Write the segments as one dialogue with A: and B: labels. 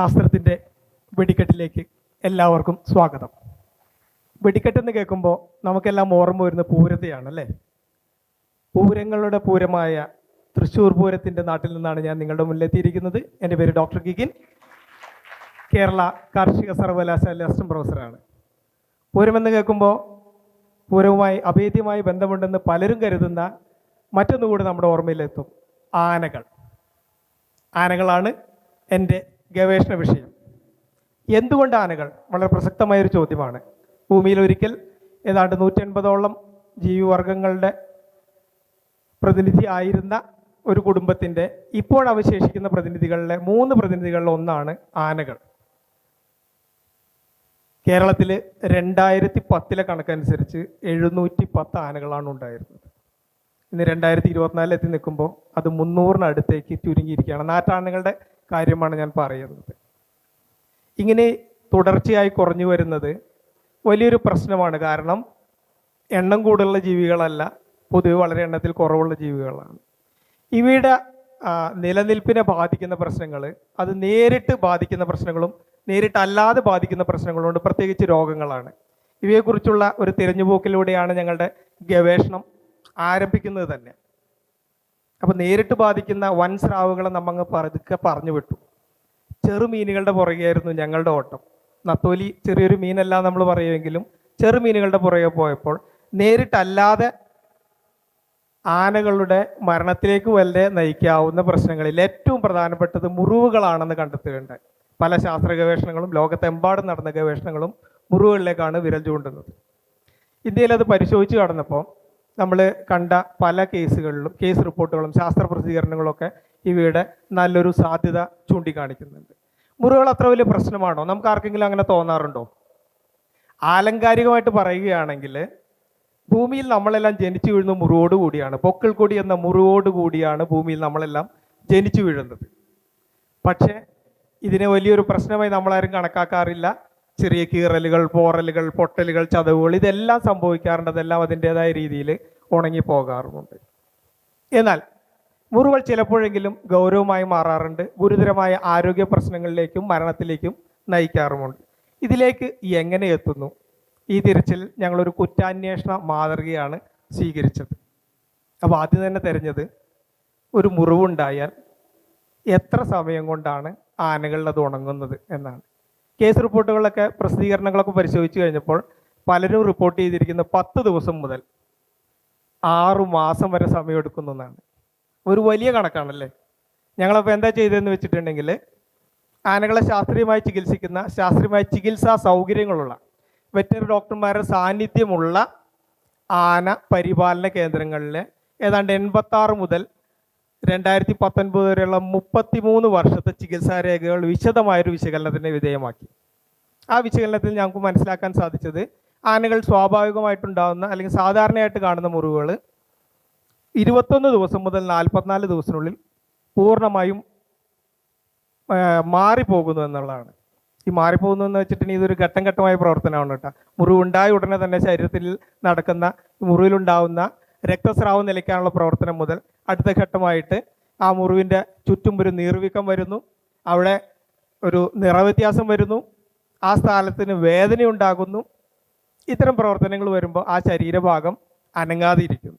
A: ശാസ്ത്രത്തിന്റെ വെടിക്കെട്ടിലേക്ക് എല്ലാവർക്കും സ്വാഗതം. വെടിക്കെട്ടെന്ന് കേൾക്കുമ്പോൾ നമുക്കെല്ലാം ഓർമ്മ വരുന്ന പൂരത്തെയാണ് അല്ലേ? പൂരങ്ങളുടെ പൂരമായ തൃശ്ശൂർ പൂരത്തിന്റെ നാട്ടിൽ നിന്നാണ് ഞാൻ നിങ്ങളുടെ മുന്നിലെത്തിയിരിക്കുന്നത് എന്റെ പേര് ഡോക്ടർ ഗിഗിൻ. കേരള കാർഷിക സർവകലാശാല അസിസ്റ്റന്റ് പ്രൊഫസറാണ്. പൂരമെന്ന് കേൾക്കുമ്പോൾ പൂരവുമായി അഭേദ്യമായി ബന്ധമുണ്ടെന്ന് പലരും കരുതുന്ന മറ്റൊന്നുകൂടി നമ്മുടെ ഓർമ്മയിലെത്തും. ആനകൾ. ആനകളാണ് എന്റെ ഗവേഷണ വിഷയം. എന്തുകൊണ്ട് ആനകൾ? വളരെ പ്രസക്തമായൊരു ചോദ്യമാണ്. ഭൂമിയിൽ ഒരിക്കൽ ഏതാണ്ട് നൂറ്റി എൺപതോളം ജീവിവർഗങ്ങളുടെ പ്രതിനിധി ആയിരുന്ന ഒരു കുടുംബത്തിന്റെ ഇപ്പോൾ അവശേഷിക്കുന്ന പ്രതിനിധികളിലെ മൂന്ന് പ്രതിനിധികളിൽ ഒന്നാണ് ആനകൾ. കേരളത്തിൽ രണ്ടായിരത്തി പത്തിലെ കണക്കനുസരിച്ച് എഴുന്നൂറ്റി പത്ത് ആനകളാണ് ഉണ്ടായിരുന്നത്. ഇന്ന് രണ്ടായിരത്തി ഇരുപത്തിനാലിൽ എത്തി നിൽക്കുമ്പോൾ അത് മുന്നൂറിനടുത്തേക്ക് ചുരുങ്ങിയിരിക്കുകയാണ്. നാട്ടാനകളുടെ കാര്യമാണ് ഞാൻ പറയുന്നത്. ഇങ്ങനെ തുടർച്ചയായി കുറഞ്ഞു വരുന്നത് വലിയൊരു പ്രശ്നമാണ്. കാരണം എണ്ണം കൂടുതലുള്ള ജീവികളല്ല പൊതുവെ വളരെ എണ്ണത്തിൽ കുറവുള്ള ജീവികളാണ്. ഇവയുടെ നിലനിൽപ്പിനെ ബാധിക്കുന്ന പ്രശ്നങ്ങൾ അത് നേരിട്ട് ബാധിക്കുന്ന പ്രശ്നങ്ങളും നേരിട്ടല്ലാതെ ബാധിക്കുന്ന പ്രശ്നങ്ങളുണ്ട് പ്രത്യേകിച്ച് രോഗങ്ങളാണ്. ഇവയെക്കുറിച്ചുള്ള ഒരു തിരഞ്ഞുപോക്കിലൂടെയാണ് ഞങ്ങളുടെ ഗവേഷണം ആരംഭിക്കുന്നത് തന്നെ. അപ്പോൾ നേരിട്ട് ബാധിക്കുന്ന വൻ സ്രാവുകളെ നമ്മങ്ങ് പതുക്കെ പറഞ്ഞു വിട്ടു. ചെറുമീനുകളുടെ പുറകെയായിരുന്നു ഞങ്ങളുടെ ഓട്ടം. നത്തോലി ചെറിയൊരു മീനല്ല നമ്മൾ പറയുമെങ്കിലും ചെറുമീനുകളുടെ പുറകെ പോയപ്പോൾ നേരിട്ടല്ലാതെ ആനകളുടെ മരണത്തിലേക്ക് വല്ലേ നയിക്കാവുന്ന പ്രശ്നങ്ങളിൽ ഏറ്റവും പ്രധാനപ്പെട്ടത് മുറിവുകളാണെന്ന് കണ്ടെത്തുകയുണ്ടായി. പല ശാസ്ത്ര ഗവേഷണങ്ങളും ലോകത്തെമ്പാടും നടന്ന ഗവേഷണങ്ങളും മുറിവുകളിലേക്കാണ് വിരൽ ചൂണ്ടുന്നത്. ഇന്ത്യയിൽ അത് പരിശോധിച്ച് കടന്നപ്പോൾ നമ്മൾ കണ്ട പല കേസുകളിലും കേസ് റിപ്പോർട്ടുകളും ശാസ്ത്ര പ്രസിദ്ധീകരണങ്ങളൊക്കെ ഇവയുടെ നല്ലൊരു സാധ്യത ചൂണ്ടിക്കാണിക്കുന്നുണ്ട്. മുറിവുകൾ അത്ര വലിയ പ്രശ്നമാണോ? നമുക്ക് ആർക്കെങ്കിലും അങ്ങനെ തോന്നാറുണ്ടോ? ആലങ്കാരികമായിട്ട് പറയുകയാണെങ്കിൽ ഭൂമിയിൽ നമ്മളെല്ലാം ജനിച്ചു വീഴുന്ന മുറിവോട് കൂടിയാണ്. പൊക്കിൾ കൊടി എന്ന മുറിവോട് കൂടിയാണ് ഭൂമിയിൽ നമ്മളെല്ലാം ജനിച്ചു വീഴുന്നത്. പക്ഷേ ഇതിനെ വലിയൊരു പ്രശ്നമായി നമ്മളാരും കണക്കാക്കാറില്ല. ചെറിയ കീറലുകൾ പോറലുകൾ പൊട്ടലുകൾ ചതവുകൾ ഇതെല്ലാം സംഭവിക്കാറുണ്ട്. അതെല്ലാം അതിന്റെതായ രീതിയിൽ ഉണങ്ങി പോകാറുമുണ്ട് എന്നാൽ മുറിവുകൾ ചിലപ്പോഴെങ്കിലും ഗൗരവമായി മാറാറുണ്ട്. ഗുരുതരമായ ആരോഗ്യ പ്രശ്നങ്ങളിലേക്കും മരണത്തിലേക്കും നയിക്കാറുമുണ്ട്. ഇതിലേക്ക് എങ്ങനെ എത്തുന്നു? ഈ തിരച്ചിൽ ഞങ്ങളൊരു കുറ്റാന്വേഷണ മാതൃകയാണ് സ്വീകരിച്ചത്. അപ്പോൾ ആദ്യം തന്നെ തിരഞ്ഞത് ഒരു മുറിവുണ്ടായാൽ എത്ര സമയം കൊണ്ടാണ് ആനകളിൽ അത് ഉണങ്ങുന്നത് എന്നാണ്. കേസ് റിപ്പോർട്ടുകളൊക്കെ പ്രസിദ്ധീകരണങ്ങളൊക്കെ പരിശോധിച്ച് കഴിഞ്ഞപ്പോൾ പലരും റിപ്പോർട്ട് ചെയ്തിരിക്കുന്ന പത്ത് ദിവസം മുതൽ ആറു മാസം വരെ സമയമെടുക്കുന്നു എന്നാണ്. ഒരു വലിയ കണക്കാണല്ലേ? ഞങ്ങളപ്പോൾ എന്താ ചെയ്തതെന്ന് വെച്ചിട്ടുണ്ടെങ്കിൽ ആനകളെ ശാസ്ത്രീയമായി ചികിത്സിക്കുന്ന ശാസ്ത്രീയമായ ചികിത്സാ സൗകര്യങ്ങളുള്ള വെറ്ററി ഡോക്ടർമാരുടെ സാന്നിധ്യമുള്ള ആന പരിപാലന കേന്ദ്രങ്ങളിൽ ഏതാണ്ട് എൺപത്താറ് മുതൽ രണ്ടായിരത്തി പത്തൊൻപത് വരെയുള്ള മുപ്പത്തിമൂന്ന് വർഷത്തെ ചികിത്സാ രേഖകൾ വിശദമായൊരു വിശകലനത്തിന് വിധേയമാക്കി. ആ വിശകലനത്തിൽ ഞങ്ങൾക്ക് മനസ്സിലാക്കാൻ സാധിച്ചത് ആനകൾ സ്വാഭാവികമായിട്ടുണ്ടാകുന്ന അല്ലെങ്കിൽ സാധാരണയായിട്ട് കാണുന്ന മുറിവുകൾ ഇരുപത്തൊന്ന് ദിവസം മുതൽ നാൽപ്പത്തിനാല് ദിവസത്തിനുള്ളിൽ പൂർണമായും മാറിപ്പോകുന്നു എന്നുള്ളതാണ്. ഈ മാറിപ്പോകുന്നു എന്ന് വെച്ചിട്ടുണ്ടെങ്കിൽ ഇതൊരു ഘട്ടം ഘട്ടമായ പ്രവർത്തനമാണ് കേട്ടോ. മുറിവുണ്ടായ ഉടനെ തന്നെ ശരീരത്തിൽ നടക്കുന്ന മുറിവിലുണ്ടാവുന്ന രക്തസ്രാവം നിലയ്ക്കാനുള്ള പ്രവർത്തനം മുതൽ അടുത്ത ഘട്ടമായിട്ട് ആ മുറിവിന്റെ ചുറ്റും ഒരു നീർവീക്കം വരുന്നു. അവിടെ ഒരു നിറവ്യത്യാസം വരുന്നു. ആ സ്ഥാനത്തിന് വേദന ഉണ്ടാകുന്നു. ഇത്തരം പ്രവർത്തനങ്ങൾ വരുമ്പോൾ ആ ശരീരഭാഗം അനങ്ങാതിരിക്കുന്നു.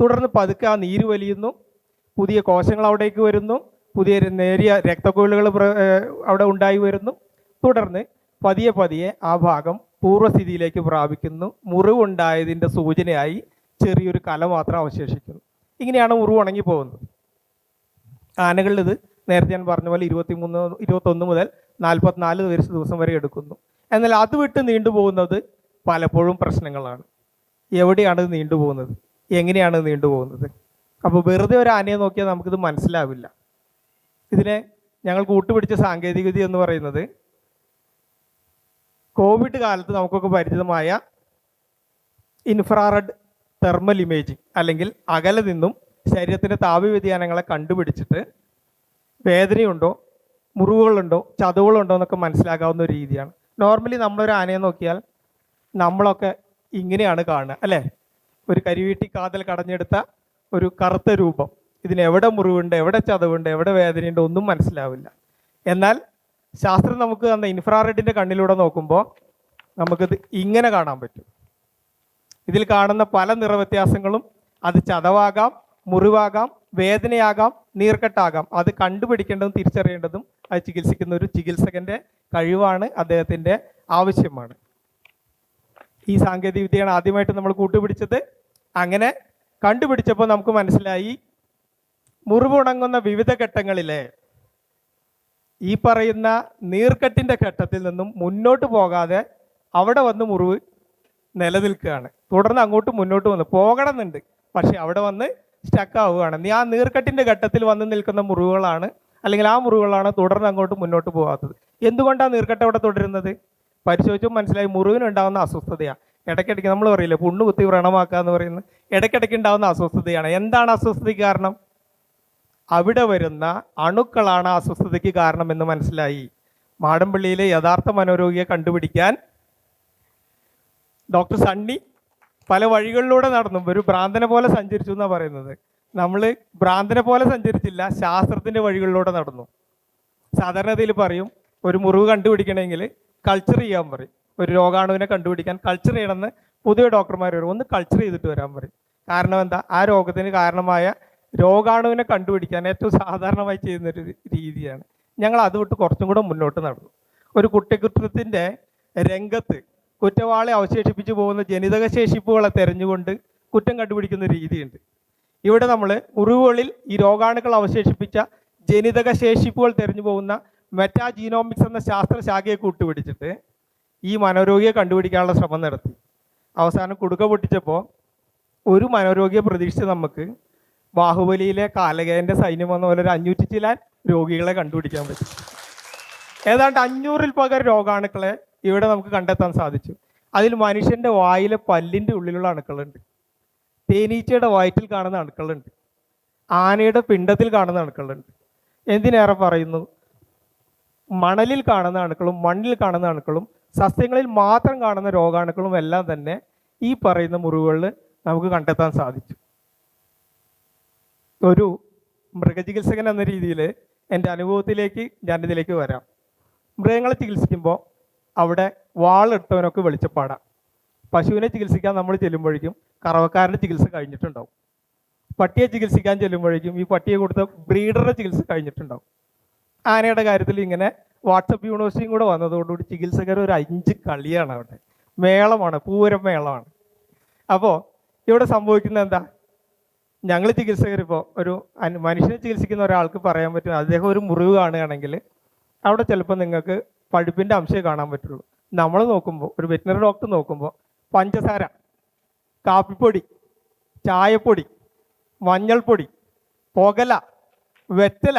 A: തുടർന്ന് പതുക്കെ ആ നീര് വലിയുന്നു. പുതിയ കോശങ്ങൾ അവിടേക്ക് വരുന്നു. പുതിയ നേരിയ രക്തക്കൊഴിലുകൾ അവിടെ ഉണ്ടായി വരുന്നു. തുടർന്ന് പതിയെ പതിയെ ആ ഭാഗം പൂർവസ്ഥിതിയിലേക്ക് പ്രാപിക്കുന്നു. മുറിവുണ്ടായതിന്റെ സൂചനയായി ചെറിയൊരു കല മാത്രം അവശേഷിക്കുന്നു. ഇങ്ങനെയാണ് ഉറു ഉണങ്ങി പോകുന്നത്. ആനകളിലിത് നേരത്തെ ഞാൻ പറഞ്ഞ പോലെ ഇരുപത്തി മൂന്ന് ഇരുപത്തൊന്ന് മുതൽ നാൽപ്പത്തിനാല് ദിവസം ദിവസം വരെ എടുക്കുന്നു. എന്നാൽ അത് വിട്ട് നീണ്ടുപോകുന്നത് പലപ്പോഴും പ്രശ്നങ്ങളാണ്. എവിടെയാണ് നീണ്ടുപോകുന്നത് എങ്ങനെയാണ് നീണ്ടുപോകുന്നത് അപ്പോൾ വെറുതെ ഒരു ആനയെ നോക്കിയാൽ നമുക്കിത് മനസ്സിലാവില്ല. ഇതിനെ ഞങ്ങൾ കൂട്ടുപിടിച്ച സാങ്കേതികവിദ്യ എന്ന് പറയുന്നത് കോവിഡ് കാലത്ത് നമുക്കൊക്കെ പരിചിതമായ ഇൻഫ്രാറെഡ് തെർമൽ ഇമേജിംഗ് അല്ലെങ്കിൽ അകലെ നിന്നും ശരീരത്തിന്റെ താപ വ്യതിയാനങ്ങളെ കണ്ടുപിടിച്ചിട്ട് വേദനയുണ്ടോ മുറിവുകളുണ്ടോ ചതവുകളുണ്ടോ എന്നൊക്കെ മനസ്സിലാക്കാവുന്ന ഒരു രീതിയാണ്. നോർമലി നമ്മളൊരു ആനയെ നോക്കിയാൽ നമ്മളൊക്കെ ഇങ്ങനെയാണ് കാണുക അല്ലേ? ഒരു കരിവീട്ടി കാതൽ കടഞ്ഞെടുത്ത ഒരു കറുത്ത രൂപം. ഇതിനെവിടെ മുറിവുണ്ട് എവിടെ ചതവുണ്ട് എവിടെ വേദനയുണ്ട് ഒന്നും മനസ്സിലാവില്ല. എന്നാൽ ശാസ്ത്രം നമുക്ക് തന്ന ഇൻഫ്രാറെഡിന്റെ കണ്ണിലൂടെ നോക്കുമ്പോൾ നമുക്കിത് ഇങ്ങനെ കാണാൻ പറ്റും. ഇതിൽ കാണുന്ന പല നിറവ്യത്യാസങ്ങളും അത് ചതവാകാം മുറിവാകാം വേദനയാകാം നീർക്കെട്ടാകാം. അത് കണ്ടുപിടിക്കേണ്ടതും തിരിച്ചറിയേണ്ടതും അത് ചികിത്സിക്കുന്ന ഒരു ചികിത്സകന്റെ കഴിവാണ് അദ്ദേഹത്തിന്റെ ആവശ്യമാണ്. ഈ സാങ്കേതിക വിദ്യയാണ് ആദ്യമായിട്ട് നമ്മൾ കൂട്ടുപിടിച്ചത്. അങ്ങനെ കണ്ടുപിടിച്ചപ്പോൾ നമുക്ക് മനസ്സിലായി മുറിവുണങ്ങുന്ന വിവിധ ഘട്ടങ്ങളിലെ ഈ പറയുന്ന നീർക്കെട്ടിന്റെ ഘട്ടത്തിൽ നിന്നും മുന്നോട്ട് പോകാതെ അവിടെ വന്ന് മുറിവ് നിലനിൽക്കുകയാണ്. തുടർന്ന് അങ്ങോട്ട് മുന്നോട്ട് വന്ന്. പോകണമെന്നുണ്ട്. പക്ഷെ അവിടെ വന്ന് സ്റ്റക്ക് ആവുകയാണ്. നീ ആ നീർക്കെട്ടിന്റെ ഘട്ടത്തിൽ വന്ന് നിൽക്കുന്ന മുറിവുകളാണ്. അല്ലെങ്കിൽ ആ മുറിവുകളാണ് തുടർന്ന് അങ്ങോട്ട് മുന്നോട്ട് പോകാത്തത്. എന്തുകൊണ്ടാണ് നീർക്കെട്ട് അവിടെ തുടരുന്നത്? പരിശോധിച്ചും മനസ്സിലായി മുറിവിനുണ്ടാകുന്ന അസ്വസ്ഥതയാണ് ഇടയ്ക്കിടയ്ക്ക് നമ്മൾ പറയില്ലേ പുണ്ണു കുത്തി വ്രണമാക്കുക എന്ന് പറയുന്നത്. ഇടയ്ക്കിടയ്ക്ക് ഉണ്ടാകുന്ന അസ്വസ്ഥതയാണ്. എന്താണ് അസ്വസ്ഥതയ്ക്ക് കാരണം? അവിടെ വരുന്ന അണുക്കളാണ് അസ്വസ്ഥതയ്ക്ക് കാരണമെന്ന് മനസ്സിലായി. മാടമ്പള്ളിയിലെ യഥാർത്ഥ മനോരോഗിയെ കണ്ടുപിടിക്കാൻ ഡോക്ടർ സണ്ണി പല വഴികളിലൂടെ നടന്നു. ഒരു ഭ്രാന്തനെ പോലെ സഞ്ചരിച്ചു എന്നാണ് പറയുന്നത്. നമ്മൾ ഭ്രാന്തനെ പോലെ സഞ്ചരിച്ചില്ല ശാസ്ത്രത്തിന്റെ വഴികളിലൂടെ നടന്നു. സാധാരണതയിൽ പറയും ഒരു മുറിവ് കണ്ടുപിടിക്കണമെങ്കിൽ കൾച്ചർ ചെയ്യാൻ പറയും. ഒരു രോഗാണുവിനെ കണ്ടുപിടിക്കാൻ കൾച്ചർ ചെയ്യണമെന്ന് പുതിയ ഡോക്ടർമാർ വരും. ഒന്ന് കൾച്ചർ ചെയ്തിട്ട് വരാൻ പറയും. കാരണം എന്താ? ആ രോഗത്തിന് കാരണമായ രോഗാണുവിനെ കണ്ടുപിടിക്കാൻ ഏറ്റവും സാധാരണമായി ചെയ്യുന്നൊരു രീതിയാണ്. ഞങ്ങൾ അത് വിട്ട് കുറച്ചും കൂടെ മുന്നോട്ട് നടന്നു. ഒരു കുറ്റകൃത്യത്തിന്റെ രംഗത്ത് കുറ്റവാളി അവശേഷിപ്പിച്ചു പോകുന്ന ജനിതക ശേഷിപ്പുകളെ തെരഞ്ഞുകൊണ്ട് കുറ്റം കണ്ടുപിടിക്കുന്ന രീതിയുണ്ട്. ഇവിടെ നമ്മൾ മുറിവുകളിൽ ഈ രോഗാണുക്കൾ അവശേഷിപ്പിച്ച ജനിതക ശേഷിപ്പുകൾ തെരഞ്ഞു പോകുന്ന മെറ്റാജീനോമിക്സ് എന്ന ശാസ്ത്രശാഖയെ കൂട്ടുപിടിച്ചിട്ട് ഈ മനോരോഗിയെ കണ്ടുപിടിക്കാനുള്ള ശ്രമം നടത്തി. അവസാനം കുടുക്ക പൊട്ടിച്ചപ്പോൾ ഒരു മനോരോഗിയെ പ്രതീക്ഷിച്ച് നമുക്ക് ബാഹുബലിയിലെ കാലകേന്റെ സൈന്യം വന്ന പോലെ ഒരു അഞ്ഞൂറ്റി രോഗികളെ കണ്ടുപിടിക്കാൻ പറ്റും. ഏതാണ്ട് അഞ്ഞൂറിൽ പകരം രോഗാണുക്കളെ ഇവിടെ നമുക്ക് കണ്ടെത്താൻ സാധിച്ചു. അതിൽ മനുഷ്യന്റെ വായിലെ പല്ലിന്റെ ഉള്ളിലുള്ള അണുക്കളുണ്ട്. തേനീച്ചയുടെ വയറ്റിൽ കാണുന്ന അണുക്കളുണ്ട്. ആനയുടെ പിണ്ടത്തിൽ കാണുന്ന അണുക്കളുണ്ട്. എന്തിനേറെ പറയുന്നു? മണലിൽ കാണുന്ന അണുക്കളും മണ്ണിൽ കാണുന്ന അണുക്കളും സസ്യങ്ങളിൽ മാത്രം കാണുന്ന രോഗാണുക്കളും എല്ലാം തന്നെ ഈ പറയുന്ന മുറിവുകളിൽ നമുക്ക് കണ്ടെത്താൻ സാധിച്ചു. ഒരു മൃഗചികിത്സകൻ എന്ന രീതിയിൽ എന്റെ അനുഭവത്തിലേക്ക് ഞാനിതിലേക്ക് വരാം. മൃഗങ്ങളെ ചികിത്സിക്കുമ്പോൾ അവിടെ വാളെടുത്തവനൊക്കെ വെളിച്ചപ്പാടാം. പശുവിനെ ചികിത്സിക്കാൻ നമ്മൾ ചെല്ലുമ്പോഴേക്കും കറവക്കാരന്റെ ചികിത്സ കഴിഞ്ഞിട്ടുണ്ടാവും. പട്ടിയെ ചികിത്സിക്കാൻ ചെല്ലുമ്പോഴേക്കും ഈ പട്ടിയെ കൊടുത്ത ബ്രീഡറുടെ ചികിത്സ കഴിഞ്ഞിട്ടുണ്ടാവും. ആനയുടെ കാര്യത്തിൽ ഇങ്ങനെ വാട്സപ്പ് യൂണിവേഴ്സിറ്റിയും കൂടെ വന്നതോടുകൂടി ചികിത്സകർ ഒരു അഞ്ച് കളിയാണ് അവിടെ. മേളമാണ് പൂരം മേളമാണ്. അപ്പോൾ ഇവിടെ സംഭവിക്കുന്നത് എന്താ? ഞങ്ങൾ ചികിത്സകർ ഇപ്പോൾ ഒരു മനുഷ്യനെ ചികിത്സിക്കുന്ന ഒരാൾക്ക് പറയാൻ പറ്റും അദ്ദേഹം ഒരു മുറിവ് കാണുകയാണെങ്കിൽ അവിടെ ചിലപ്പോൾ നിങ്ങൾക്ക് പഴുപ്പിന്റെ അംശമേ കാണാൻ പറ്റുള്ളൂ. നമ്മൾ നോക്കുമ്പോൾ ഒരു വെറ്റിനറി ഡോക്ടർ നോക്കുമ്പോൾ പഞ്ചസാര കാപ്പിപ്പൊടി ചായപ്പൊടി മഞ്ഞൾപ്പൊടി പുകല വെറ്റല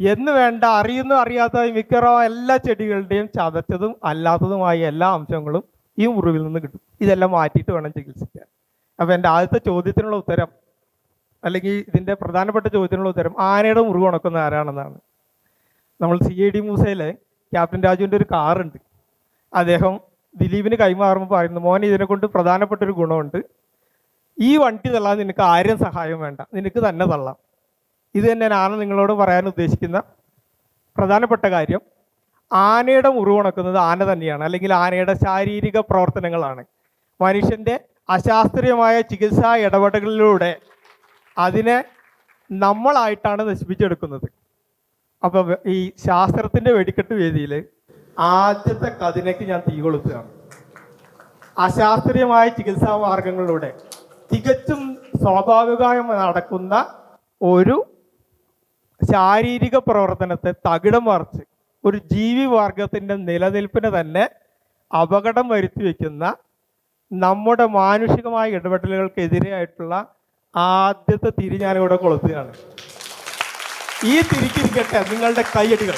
A: എന്ന് വേണ്ട അറിയുന്ന അറിയാത്ത മിക്കവാറും എല്ലാ ചെടികളുടെയും ചതച്ചതും അല്ലാത്തതുമായ എല്ലാ അംശങ്ങളും ഈ മുറിവിൽ നിന്ന് കിട്ടും. ഇതെല്ലാം മാറ്റിയിട്ട് വേണം ചികിത്സിക്കാൻ. അപ്പോൾ എന്റെ ആദ്യത്തെ ചോദ്യത്തിനുള്ള ഉത്തരം അല്ലെങ്കിൽ ഇതിന്റെ പ്രധാനപ്പെട്ട ചോദ്യത്തിനുള്ള ഉത്തരം ആനയുടെ മുറിവ് ഉണക്കുന്ന ആരാണെന്നാണ്. നമ്മൾ സി ഐ ഡി മൂസയിലെ ക്യാപ്റ്റൻ രാജുവിന്റെ ഒരു കാറുണ്ട് അദ്ദേഹം ദിലീപിന് കൈമാറുമ്പോൾ പറയുന്നു മോനെ ഇതിനെ കൊണ്ട് പ്രധാനപ്പെട്ട ഒരു ഗുണമുണ്ട്. ഈ വണ്ടി തള്ളാൻ നിനക്ക് ആരും സഹായം വേണ്ട. നിനക്ക് തന്നെ തള്ളാം. ഇത് തന്നെ ഞാൻ നിങ്ങളോട് പറയാൻ ഉദ്ദേശിക്കുന്ന പ്രധാനപ്പെട്ട കാര്യം. ആനയുടെ മുറിവുണക്കുന്നത് ആന തന്നെയാണ് അല്ലെങ്കിൽ ആനയുടെ ശാരീരിക പ്രവർത്തനങ്ങളാണ്. മനുഷ്യന്റെ അശാസ്ത്രീയമായ ചികിത്സാ ഇടപെടലുകളിലൂടെ അതിനെ നമ്മളായിട്ടാണ് നശിപ്പിച്ചെടുക്കുന്നത്. അപ്പൊ ഈ ശാസ്ത്രത്തിന്റെ വെടിക്കെട്ട് വേദിയിൽ ആദ്യത്തെ കതിനയ്ക്ക് ഞാൻ തീ കൊളുത്തുകയാണ്. അശാസ്ത്രീയമായ ചികിത്സാ മാർഗങ്ങളിലൂടെ തികച്ചും സ്വാഭാവികമായി നടക്കുന്ന ഒരു ശാരീരിക പ്രവർത്തനത്തെ തകിടം മറിച്ച് ഒരു ജീവി വർഗത്തിന്റെ നിലനിൽപ്പിന് തന്നെ അപകടം വരുത്തി വയ്ക്കുന്ന നമ്മുടെ മാനുഷികമായ ഇടപെടലുകൾക്കെതിരെയായിട്ടുള്ള ആദ്യത്തെ തിരി ഞാനിവിടെ കൊളുത്തുകയാണ്. ഈ തിരിക്കിരിക്കട്ടെ നിങ്ങളുടെ കൈയടികൾ.